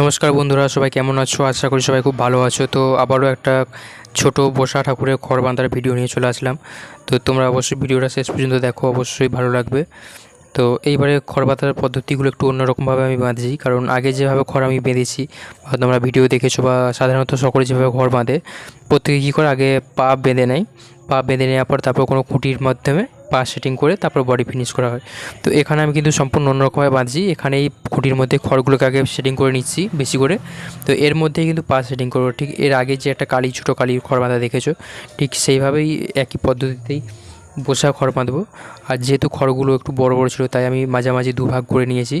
নমস্কার বন্ধুরা, সবাই কেমন আছো? আশা করি সবাই খুব ভালো আছো। তো আবারও একটা ছোট বসা ঠাকুরের খড় বাঁধার ভিডিও নিয়ে চলে আসলাম। তো তোমরা অবশ্যই ভিডিওটা শেষ পর্যন্ত দেখো, অবশ্যই ভালো লাগবে। তো এইবারে খড় বাঁধার পদ্ধতিগুলো একটু অন্যরকমভাবে আমি বাঁধছি। কারণ আগে যেভাবে খড় আমি বেঁধেছি, বা তোমরা ভিডিও দেখেছ বা সাধারণত সকলে যেভাবে খড় বাঁধে, প্রত্যেকে কী করে আগে পা বেঁধে নেয়? পা বেঁধে নেওয়ার পর তারপর কোনো খুঁটির মাধ্যমে পা সেটিং করে তারপর বডি ফিনিশ করা হয়। তো এখানে আমি কিন্তু সম্পূর্ণ অন্যরকমভাবে বাঁধছি। এখানে এই খুঁটির মধ্যে খড়গুলোকে আগে সেটিং করে নিচ্ছি বেশি করে। তো এর মধ্যেই কিন্তু পা সেটিং করব। ঠিক এর আগে যে একটা কালি, ছোটো কালি খড় বাঁধা দেখেছ, ঠিক সেইভাবেই একই পদ্ধতিতেই বসা খড় বাঁধবো। আর যেহেতু খড়গুলো একটু বড় বড় ছিল, তাই আমি মাঝামাঝি দুভাগ করে নিয়েছি।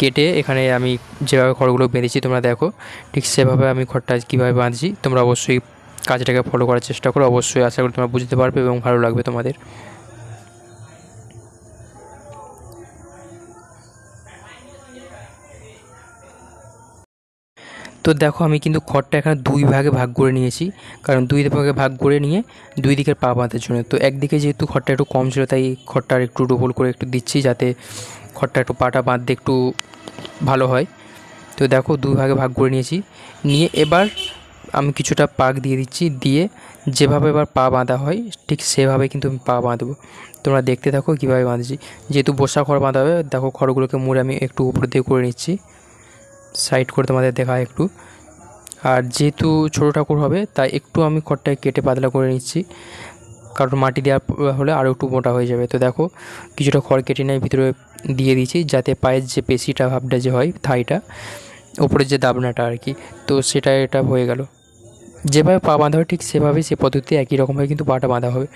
কেটে এখানে আমি যেভাবে খড়গুলো বেঁধেছি তোমরা দেখো, ঠিক সেভাবে আমি খড়টা কীভাবে বাঁধছি, তোমরা অবশ্যই কাজটাকে ফলো করার চেষ্টা করো। অবশ্যই আশা করি তোমরা বুঝতে পারবে এবং ভালো লাগবে তোমাদের। তো দেখো আমি কিন্তু খড়টা এখানে দুই ভাগে ভাগ করে নিয়েছি। কারণ দুই ভাগে ভাগ করে নিয়ে দুই দিকের পা বাঁধার জন্য। তো একদিকে যেহেতু খড়টা একটু কম ছিল, তাই খড়টা একটু ডবল করে একটু দিচ্ছি যাতে খড়টা একটু পাটা বাঁধতে একটু ভালো হয়। তো দেখো দুই ভাগে ভাগ করে নিয়েছি। নিয়ে এবার আমি কিছুটা পাক দিয়ে দিচ্ছি। দিয়ে যেভাবে এবার পা বাঁধা হয়, ঠিক সেভাবে কিন্তু আমি পা বাঁধবো। তোমরা দেখতে থাকো কীভাবে বাঁধছি। যেহেতু বসা খড় বাঁধা হবে, দেখো খড়গুলোকে মুড়ে আমি একটু উপর দিয়ে করে নিচ্ছি। সাইড করে তোমাদের দেখা একটু। আর যেহেতু ছোটো ঠাকুর হবে, তাই একটু আমি খড়টাকে কেটে পাতলা করে নিচ্ছি। কারণ মাটি দেওয়ার হলে আরও একটু মোটা হয়ে যাবে। তো দেখো, কিছুটা খড় কেটে নেয় ভিতরে দিয়ে দিয়েছি, যাতে পায়ের যে পেশিটা, ভাবটা যে হয় থাইটা, ওপরের যে দাবনাটা আর কি, তো সেটা এটা হয়ে গেল। যেভাবে পা বাঁধা হয়, ঠিক সেভাবেই সে পদ্ধতি একই রকমভাবে কিন্তু পাটা বাঁধা হবে।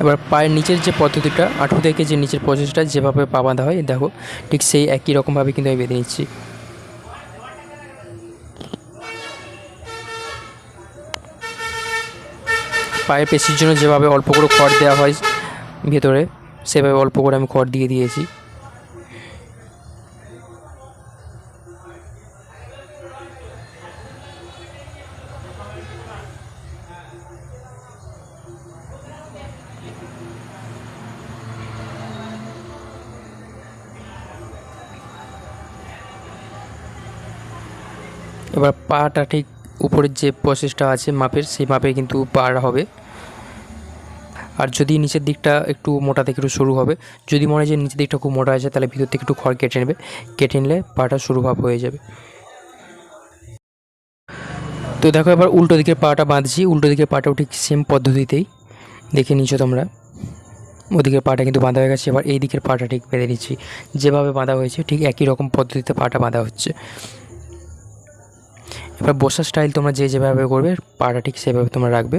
এবার পায়ের নিচের যে পদ্ধতিটা আঁটু থেকে যে নিচের পদ্ধতিটা যেভাবে পা বাঁধা হয়, দেখো, ঠিক সেই একই রকমভাবে কিন্তু আমি বেঁধে নিচ্ছি। পায়ের পেশির জন্য যেভাবে অল্প করে খড় দেওয়া হয় ভেতরে, সেভাবে অল্প করে আমি খড় দিয়ে দিয়েছি। এবার পাটা ঠিক উপরের যে প্রসেসটা আছে মাপের, সেই মাপে কিন্তু পাড়া হবে। আর যদি নিচের দিকটা একটু মোটা থেকে একটু সরু হবে, যদি মনে হয় যে নিচের দিকটা খুব মোটা আছে তাহলে ভিতর থেকে একটু খড় কেটে নেবে। কেটে নিলে পাটা সরু ভাব হয়ে যাবে। তো দেখো এবার উল্টো দিকের পাটা বাঁধছি। উল্টো দিকের পাটাও ঠিক সেম পদ্ধতিতেই। দেখে নিচ্ছ তোমরা। ওদিকের পাটা কিন্তু বাঁধা হয়ে গেছে। এবার এই দিকের পাটা ঠিক বেঁধে নিচ্ছি। যেভাবে বাঁধা হয়েছে, ঠিক একই রকম পদ্ধতিতে পাটা বাঁধা হচ্ছে। এবার বসার স্টাইল তোমরা যে যেভাবে করবে, পাটা ঠিক সেভাবে তোমরা রাখবে।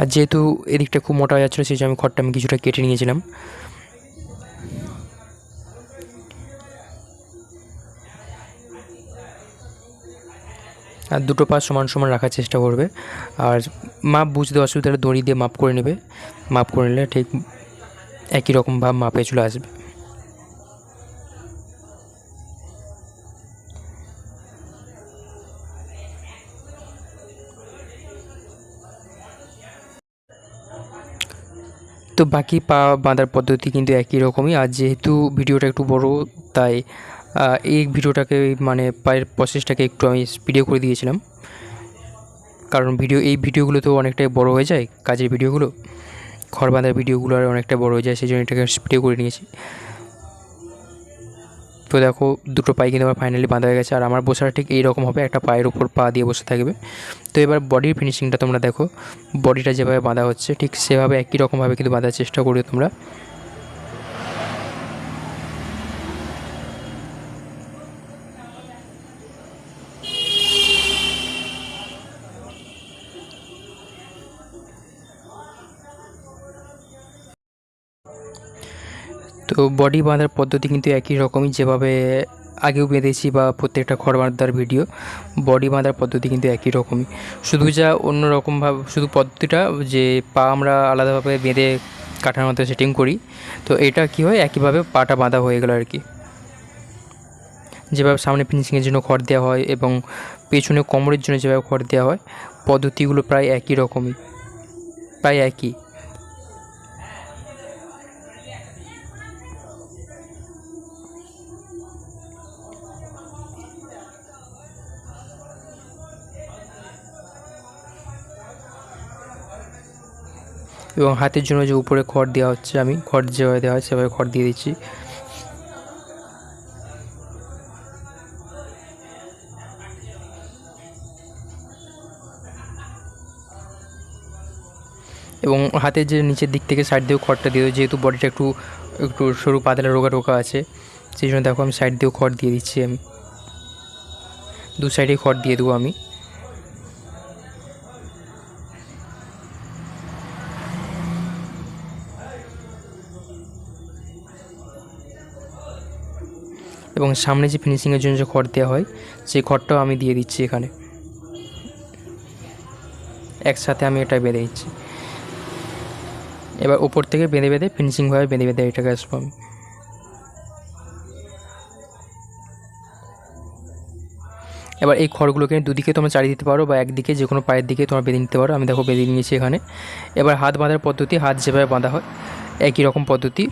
আর যেহেতু এদিকটা খুব মোটা হয়ে যাচ্ছিল, সেই জন্য আমি খড়টা আমি কিছুটা কেটে নিয়েছিলাম। আর দুটো পা সমান সমান রাখার চেষ্টা করবে। আর মাপ বুঝতে অসুবিধা হলে দড়ি দিয়ে মাপ করে নেবে। মাপ করে নিলে ঠিক একই রকম ভাব মাপে চলে আসবে। তো বাকি পা বাঁধার পদ্ধতি কিন্তু একই রকমই। আর যেহেতু ভিডিওটা একটু বড়, তাই এই ভিডিওটাকে মানে পায়ের প্রসেসটাকে একটু আমি স্পিডে করে দিয়েছিলাম। কারণ ভিডিও এই ভিডিওগুলো তো অনেকটাই বড় হয়ে যায়, কাজের ভিডিওগুলো ঘর বাঁধার ভিডিওগুলো আর অনেকটা বড় হয়ে যায় সেই জন্য এটাকে স্পিডে করে নিয়েছি। তো দেখো, দুটো পায়ে কিন্তু আমার ফাইনালি বাঁধা হয়ে গেছে, আর আমার বসাটা ঠিক এইরকম হবে, একটা পায়ের উপর পা দিয়ে বসে থাকবে। তো এবার বডির ফিনিশিংটা তোমরা দেখো বডিটা যেভাবে বাঁধা হচ্ছে, ঠিক সেভাবে একই রকমভাবে কিন্তু বাঁধার চেষ্টা করবে তোমরা। তো বডি বাঁধার পদ্ধতি কিন্তু একই রকমই যেভাবে আগেও বেঁধেছি বা প্রত্যেকটা খড় বাঁধার ভিডিও বডি বাঁধার পদ্ধতি কিন্তু একই রকমই। শুধু যা অন্য রকমভাবে শুধু পদ্ধতিটা যে পা আমরা আলাদাভাবে বেঁধে কাঠার মতো সেটিং করি, তো এটা কী হয়, একইভাবে পাটা বাঁধা হয়ে গেল আর কি যেভাবে সামনে ফিনিশিংয়ের জন্য খড় দেওয়া হয় এবং পেছনে কোমরের জন্য যেভাবে খড় দেওয়া হয়, পদ্ধতিগুলো প্রায় একই রকমই। প্রায় একই। এবং হাতের জন্য যে উপরে খড় দেওয়া হচ্ছে, আমি খড় যেভাবে দেওয়া হয় সেভাবে খড় দিয়ে দিচ্ছি। এবং হাতের যে নিচের দিক থেকে সাইড দিয়েও খড়টা দিয়ে যেহেতু বডিটা একটু একটু সরু পাতলা রোগা রোগা আছে, সেই জন্য দেখো আমি সাইড দিয়েও খড় দিয়ে দিচ্ছি আমি। দু সাইডে খড় দিয়ে দেবো আমি। এবং সামনে যে ফিনিশিংয়ের জন্য যে খড় দেওয়া হয়, সেই খড়টাও আমি দিয়ে দিচ্ছি এখানে। একসাথে আমি এটা বেঁধে দিচ্ছি এবার উপর থেকে বেঁধে বেঁধে ফিনিশিংভাবে বেঁধে বেঁধে এটাকে আসব আমি। এবার এই খড়গুলোকে দুদিকে তোমরা চালিয়ে দিতে পারো বা একদিকে যে কোনো পায়ের দিকে তোমরা বেঁধে নিতে পারো। আমি দেখো বেঁধে নিয়েছি এখানে। এবার হাত বাঁধার পদ্ধতি, হাত যেভাবে বাঁধা হয়, একই রকম পদ্ধতি।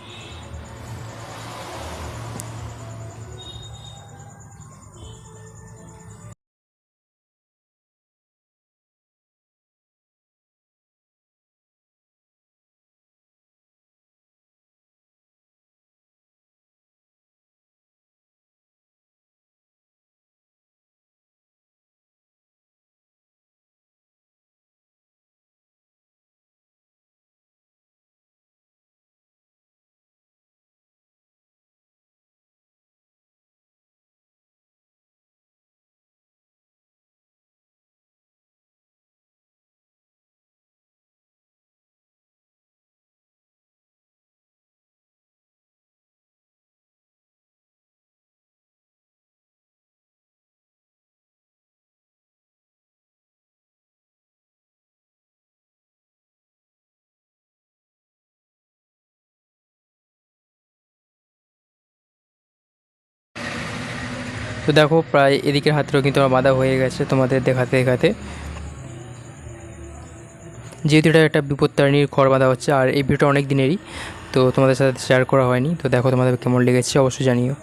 তো দেখো, প্রায় এদিকের হাতটাও কিন্তু আমার বাঁধা হয়ে গেছে তোমাদের দেখাতে দেখাতে। যেহেতু এটা একটা বিপত্তারিণীর খড় বাঁধা হচ্ছে, আর এই ভিডিওটা অনেক দিনেরই, তো তোমাদের সাথে শেয়ার করা হয়নি। তো দেখো তোমাদের কেমন লেগেছে, অবশ্যই জানিও।